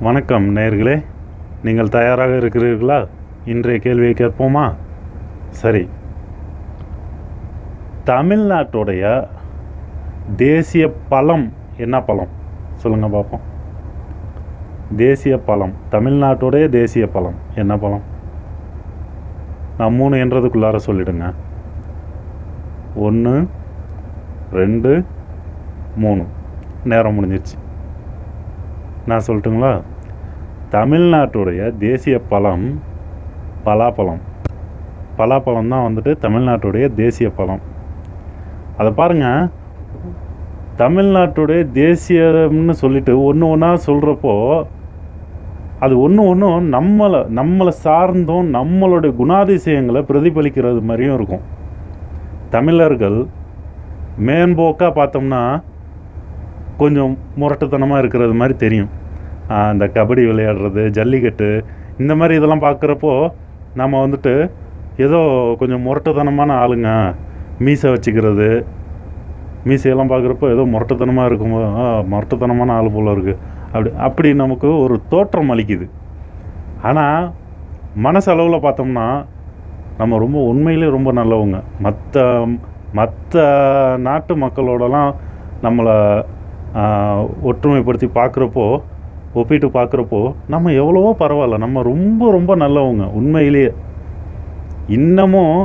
வணக்கம் நேர்களே. நீங்கள் தயாராக இருக்கிறீர்களா? இன்றைய கேள்வியை கேட்போமா? சரி. தமிழ்நாட்டுடைய தேசிய பழம் என்ன பழம்? சொல்லுங்கள் பார்ப்போம். தேசிய பழம். தமிழ்நாட்டுடைய தேசிய பழம். என்ன பழம்? நான் மூணு என்றதுக்குள்ளார சொல்லிடுங்க. ஒன்று ரெண்டு மூணு. நேரம் முடிஞ்சிருச்சு. நான் சொல்லட்டுங்களா? தமிழ்நாட்டுடைய தேசிய பழம் பலாப்பழம். பலாப்பழம் தான் வந்துட்டு தமிழ்நாட்டுடைய தேசிய பழம். அதை பாருங்கள் தமிழ்நாட்டுடைய தேசியம்னு சொல்லிட்டு ஒன்று ஒன்றா சொல்கிறப்போ அது ஒன்று ஒன்றும் நம்மளை நம்மளை சார்ந்தும் நம்மளுடைய குணாதிசயங்களை பிரதிபலிக்கிறது மாதிரியும் இருக்கும். தமிழர்கள் மேம்போக்காக பார்த்தோம்னா கொஞ்சம் முரட்டுத்தனமாக இருக்கிறது மாதிரி தெரியும். அந்த கபடி விளையாடுறது ஜல்லிக்கட்டு இந்த மாதிரி இதெல்லாம் பார்க்குறப்போ நம்ம வந்துட்டு ஏதோ கொஞ்சம் முரட்டுத்தனமான ஆளுங்க மீசை வச்சுக்கிறது மீசையெல்லாம் பார்க்குறப்போ ஏதோ முரட்டுத்தனமாக இருக்கும் முரட்டுத்தனமான ஆள் போல் இருக்குது அப்படி அப்படி நமக்கு ஒரு தோற்றம் அளிக்குது. ஆனால் மனசளவில் பார்த்தோம்னா நம்ம ரொம்ப உண்மையிலே ரொம்ப நல்லவங்க. மற்ற மற்ற நாட்டு மக்களோடலாம் நம்மளை ஒற்றுமைப்படுத்தி பார்க்குறப்போ ஒப்பிட்டு பார்க்குறப்போ நம்ம எவ்வளவோ பரவாயில்ல. நம்ம ரொம்ப ரொம்ப நல்லவங்க உண்மையிலேயே. இன்னமும்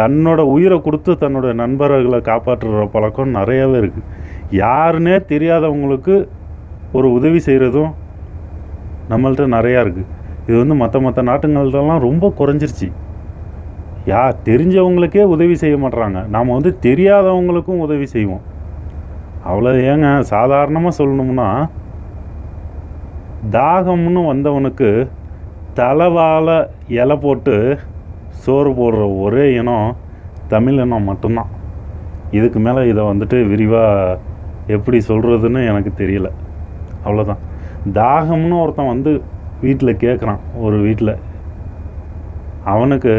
தன்னோட உயிரை கொடுத்து தன்னோட நண்பர்களை காப்பாற்றுற பழக்கம் நிறையவே இருக்குது யாருன்னே தெரியாதவங்களுக்கு ஒரு உதவி செய்கிறதும் நம்மள்ட்ட நிறையா இருக்குது இது வந்து மற்ற மற்ற நாட்டுங்கள்ட்டலாம் ரொம்ப குறைஞ்சிருச்சு. யா தெரிஞ்சவங்களுக்கே உதவி செய்ய மாட்றாங்க. நாம் வந்து தெரியாதவங்களுக்கும் உதவி செய்வோம். அவ்வளோ ஏங்க சாதாரணமாக சொல்லணும்னா தாகம்னு வந்தவனுக்கு தலைவாழ இலை போட்டு சோறு போடுற ஒரே இனம் தமிழ் இனம் மட்டும்தான். இதுக்கு மேலே இதை வந்துட்டு விரிவாக எப்படி சொல்கிறதுன்னு எனக்கு தெரியல. அவ்வளோதான் தாகம்னு ஒருத்தன் வந்து வீட்டில் கேட்குறான் ஒரு வீட்டில் அவனுக்கு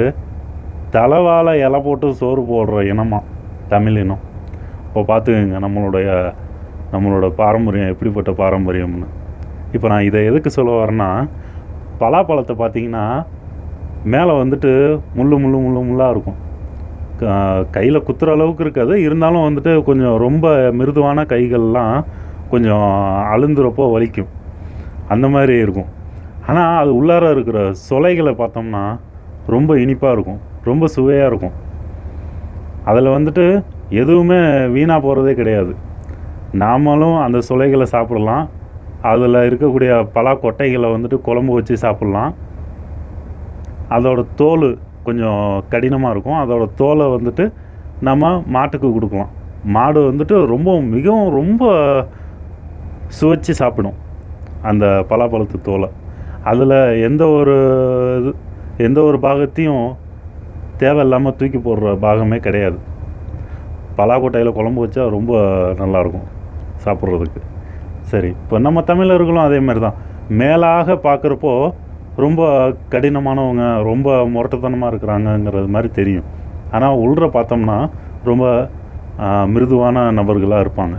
தலைவாழ இலை போட்டு சோறு போடுற இனமாக தமிழ் இனம். இப்போ பார்த்துக்கங்க நம்மளுடைய நம்மளோட பாரம்பரியம் எப்படிப்பட்ட பாரம்பரியம்னு. இப்போ நான் இதை எதுக்கு சொல்ல வரேன்னா பலாப்பழத்தை பார்த்தீங்கன்னா மேலே வந்துட்டு முள்ளு முள்ளு முள்ளு முள்ளாக இருக்கும். கையில் குத்துற அளவுக்கு இருக்காது. இருந்தாலும் வந்துட்டு கொஞ்சம் ரொம்ப மிருதுவான கைகள்லாம் கொஞ்சம் அழுந்துறப்போ வலிக்கும். அந்த மாதிரி இருக்கும். ஆனால் அது உள்ளார இருக்கிற சொலைகளை பார்த்தோம்னா ரொம்ப இனிப்பாக இருக்கும். ரொம்ப சுவையாக இருக்கும். அதில் வந்துட்டு எதுவுமே வீணாக போகிறதே கிடையாது. நாமளும் அந்த சுளைகளை சாப்பிடலாம். அதில் இருக்கக்கூடிய பலா கொட்டைகளை வந்துட்டு குழம்பு வச்சு சாப்பிட்லாம். அதோட தோல் கொஞ்சம் கடினமாக இருக்கும். அதோட தோலை வந்துட்டு நம்ம மாட்டுக்கு கொடுக்கலாம். மாடு வந்துட்டு ரொம்ப மிகவும் ரொம்ப சுவைச்சு சாப்பிடும். அந்த பலாப்பழத்து தோலை. அதில் எந்த ஒரு இது எந்த ஒரு பாகத்தையும் தேவையில்லாமல் தூக்கி போடுற பாகமே கிடையாது. பலாக்கொட்டையில் குழம்பு வச்சா ரொம்ப நல்லாயிருக்கும் சாப்பிட்றதுக்கு. சரி இப்போ நம்ம தமிழர்களும் அதே மாதிரி தான். மேலாக பார்க்குறப்போ ரொம்ப கடினமானவங்க ரொம்ப முரட்டத்தனமாக இருக்கிறாங்கங்கிறது மாதிரி தெரியும். ஆனால் உள்ற பார்த்தோம்னா ரொம்ப மிருதுவான நபர்களாக இருப்பாங்க.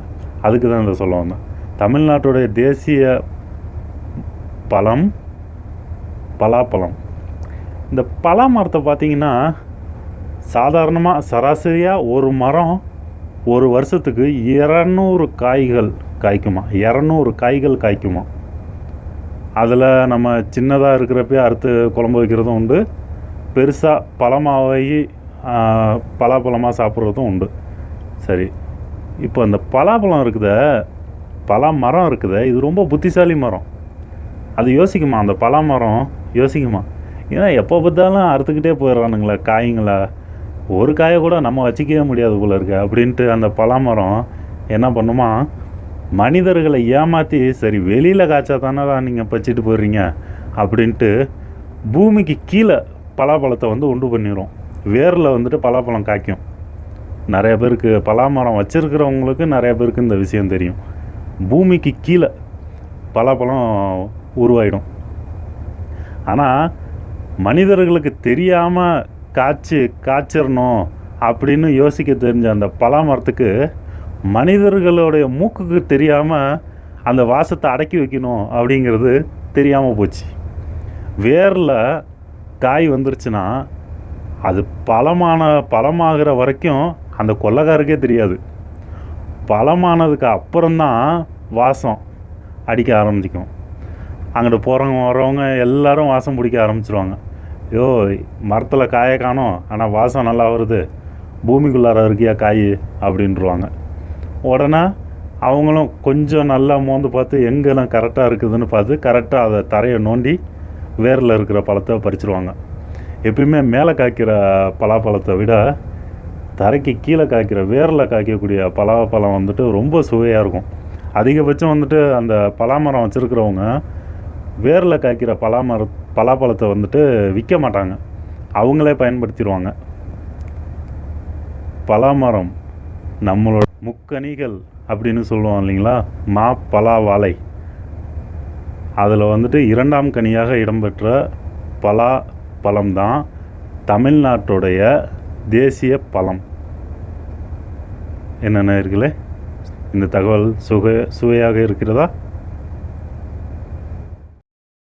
அதுக்கு தான் இதை சொல்ல வந்தேன். தமிழ்நாட்டுடைய தேசிய பழம் பலாப்பழம். இந்த பலா மரத்தை பார்த்தீங்கன்னா சாதாரணமாக சராசரியாக ஒரு மரம் ஒரு வருஷத்துக்கு இரநூறு காய்கள் காய்க்குமா? இரநூறு காய்கள் காய்க்குமா? அதில் நம்ம சின்னதாக இருக்கிறப்பே அறுத்து குழம்பு வைக்கிறதும் உண்டு. பெருசாக பழமாகி பலாப்பழமாக சாப்பிட்றதும் உண்டு. சரி. இப்போ அந்த பலாப்பழம் இருக்குத பலா மரம் இருக்குதே இது ரொம்ப புத்திசாலி மரம். அது யோசிக்குமா? அந்த பலா மரம் யோசிக்குமா? ஏன்னா எப்போ பார்த்தாலும் அறுத்துக்கிட்டே போயிடுறானுங்களே காய்ங்களா. ஒரு காயை கூட நம்ம வச்சுக்கவே முடியாது போல இருக்கு அப்படின்ட்டு அந்த பலாமரம் என்ன பண்ணுமா? மனிதர்களை ஏமாற்றி சரி வெளியில் காய்ச்சா தானே நீங்கள் பச்சிட்டு போயிடுறீங்க? அப்படின்ட்டு பூமிக்கு கீழே பலாப்பழத்தை வந்து உண்டு பண்ணிடும் வேரில் வந்துட்டு பலாப்பழம் காய்க்கும். நிறைய பேருக்கு பலாமரம் வச்சுருக்கிறவங்களுக்கு நிறைய பேருக்கு இந்த விஷயம் தெரியும். பூமிக்கு கீழே பலாப்பழம் உருவாயிடும். ஆனால் மனிதர்களுக்கு தெரியாமல் காய்ச்சி காய்ச்சிடணும் அப்படின்னு யோசிக்க தெரிஞ்ச அந்த பலா மரத்துக்கு மனிதர்களுடைய மூக்குக்கு தெரியாமல் அந்த வாசத்தை அடக்கி வைக்கணும் அப்படிங்கிறது தெரியாமல் போச்சு. வேரில் காய் வந்துருச்சுன்னா அது பழமான பழமாகிற வரைக்கும் அந்த கொள்ளக்காருக்கே தெரியாது. பழமானதுக்கு அப்புறம்தான் வாசம் அடிக்க ஆரம்பிக்கும். அங்கிட்டு போகிறவங்க வர்றவங்க எல்லாரும் வாசம் பிடிக்க ஆரம்பிச்சிருவாங்க. ஐயோ மரத்தில் காயை காணோம் ஆனால் வாசம் நல்லா வருது. பூமிக்குள்ளார இருக்கியா காய்? அப்படின்ருவாங்க. உடனே அவங்களும் கொஞ்சம் நல்லா மோந்து பார்த்து எங்கெல்லாம் கரெக்டாக இருக்குதுன்னு பார்த்து கரெக்டாக அதை தரையை நோண்டி வேரில் இருக்கிற பழத்தை பறிச்சிருவாங்க. எப்பயுமே மேலே காய்க்கிற பலாப்பழத்தை விட தரைக்கு கீழே காய்க்கிற வேரில் காய்க்கக்கூடிய பலாப்பழம் வந்துட்டு ரொம்ப சுவையாக இருக்கும். அதிகபட்சம் வந்துட்டு அந்த பலாமரம் வச்சுருக்கிறவங்க வேரில் காய்க்கிற பலா மர பலாப்பழத்தை வந்துட்டு விற்க மாட்டாங்க. அவங்களே பயன்படுத்திடுவாங்க. பலாமரம் நம்மளோட முக்கனிகள் அப்படின்னு சொல்லுவோம் இல்லைங்களா? மா பலா வாழை. அதில் வந்துட்டு இரண்டாம் கனியாக இடம்பெற்ற பலா பழம் தான் தமிழ்நாட்டுடைய தேசிய பழம். என்னென்ன இருக்குல்ல இந்த தகவல் சுக சுவையாக இருக்கிறதா?